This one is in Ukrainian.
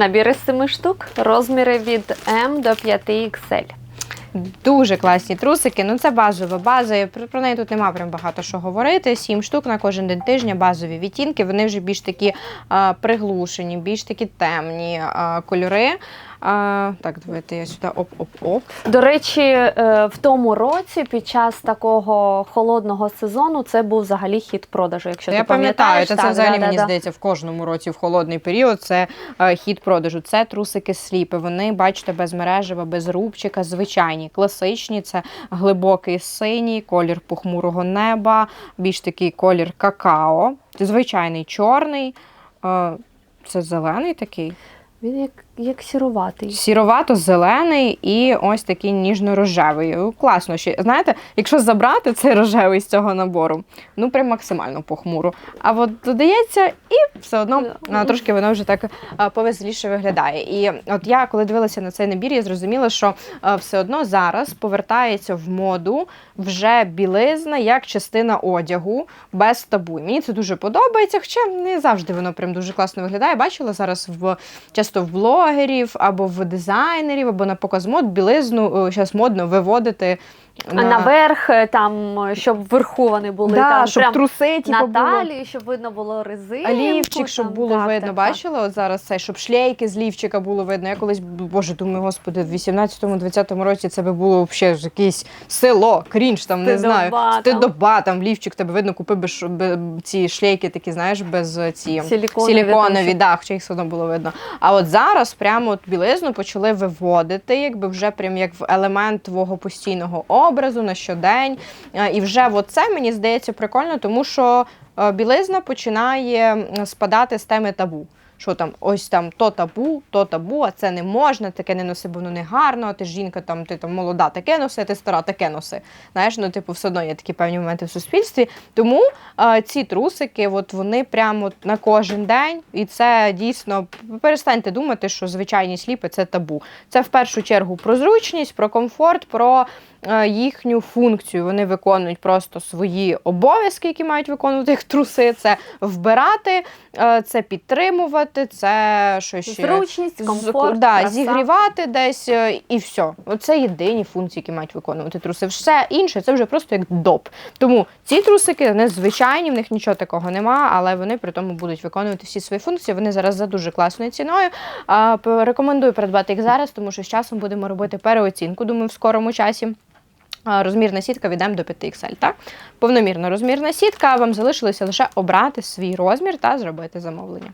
Набір із 7 штук, розміри від М до 5 XL. Дуже класні трусики. Ну це базова база. Про, про неї тут нема прям багато що говорити. Сім штук на кожен день тижня, базові відтінки. Вони вже більш такі а, приглушені, більш такі темні а, кольори. А, так, давайте я сюди оп-оп-оп. До речі, е, в тому році під час такого холодного сезону це був взагалі хід продажу. Якщо я ти пам'ятаю, пам'ятаєш, це Так, взагалі да, мені да, да. здається в кожному році в холодний період це е, хід продажу. Це трусики сліпи. Вони, бачите, без мережева, без рубчика, звичайні, класичні. Це глибокий синій, колір похмурого неба, більш такий колір какао, звичайний чорний. е, Це зелений такий. Він як, як сіруватий. Сіровато-зелений і ось такий ніжно-рожевий. Ну, Класно. Ще, знаєте, якщо забрати цей рожевий з цього набору, ну прям максимально похмуро. А от додається, і все одно а, трошки воно вже так а, повеселіше виглядає. І от я, коли дивилася на цей набір, я зрозуміла, що все одно зараз повертається в моду вже білизна як частина одягу без табу. І Мені це дуже подобається, хоча не завжди воно прям дуже класно виглядає. Бачила зараз в часто в блогерів або в дизайнерів, або на показ мод білизну зараз модно виводити. А наверх е, там, е, щоб вверху вони були да, там щоб прям труси, типу, на було. талії, щоб видно було резинку. Лівчик, щоб там, було так, видно, так, так. бачила от зараз це, щоб шлейки з лівчика було видно. Я колись, боже, думаю, господи, в 18-20 році це би було взагалі якесь село, крінж там, не знаю. Там. Стидоба, там лівчик тебе видно, купив би би ці шлейки такі, знаєш, без е, ці Силіконові, силіконові да, хоча їх все одно було видно. А от зараз прямо от білизну почали виводити, якби вже прям як в елемент твого постійного образу на щодень. Е, І вже це мені здається прикольно, тому що е, білизна починає спадати з теми табу. Що там, ось там то табу, то табу, а це не можна, таке не носи, бо воно не гарно, а ти жінка, там, ти там молода, таке носи, а ти стара, таке носи. Знаєш, ну типу, все одно є такі певні моменти в суспільстві. Тому е, ці трусики, от вони прямо на кожен день, і це дійсно перестаньте думати, що звичайні сліпи це табу. Це в першу чергу про зручність, про комфорт, про їхню функцію. Вони виконують просто свої обов'язки, які мають виконувати як труси. Це вбирати, е, це підтримувати, це що ще Зручність, комфорт, да, краса. зігрівати десь е, і все. Це єдині функції, які мають виконувати труси. Все інше це вже просто як доп. Тому ці трусики вони звичайні, в них нічого такого нема, але вони при тому будуть виконувати всі свої функції. Вони зараз за дуже класною ціною. Рекомендую придбати їх зараз, тому що з часом будемо робити переоцінку. Думаю, в скорому часі. Розмірна сітка від до 5XL, так? Повномірна розмірна сітка. Вам залишилося лише обрати свій розмір та зробити замовлення.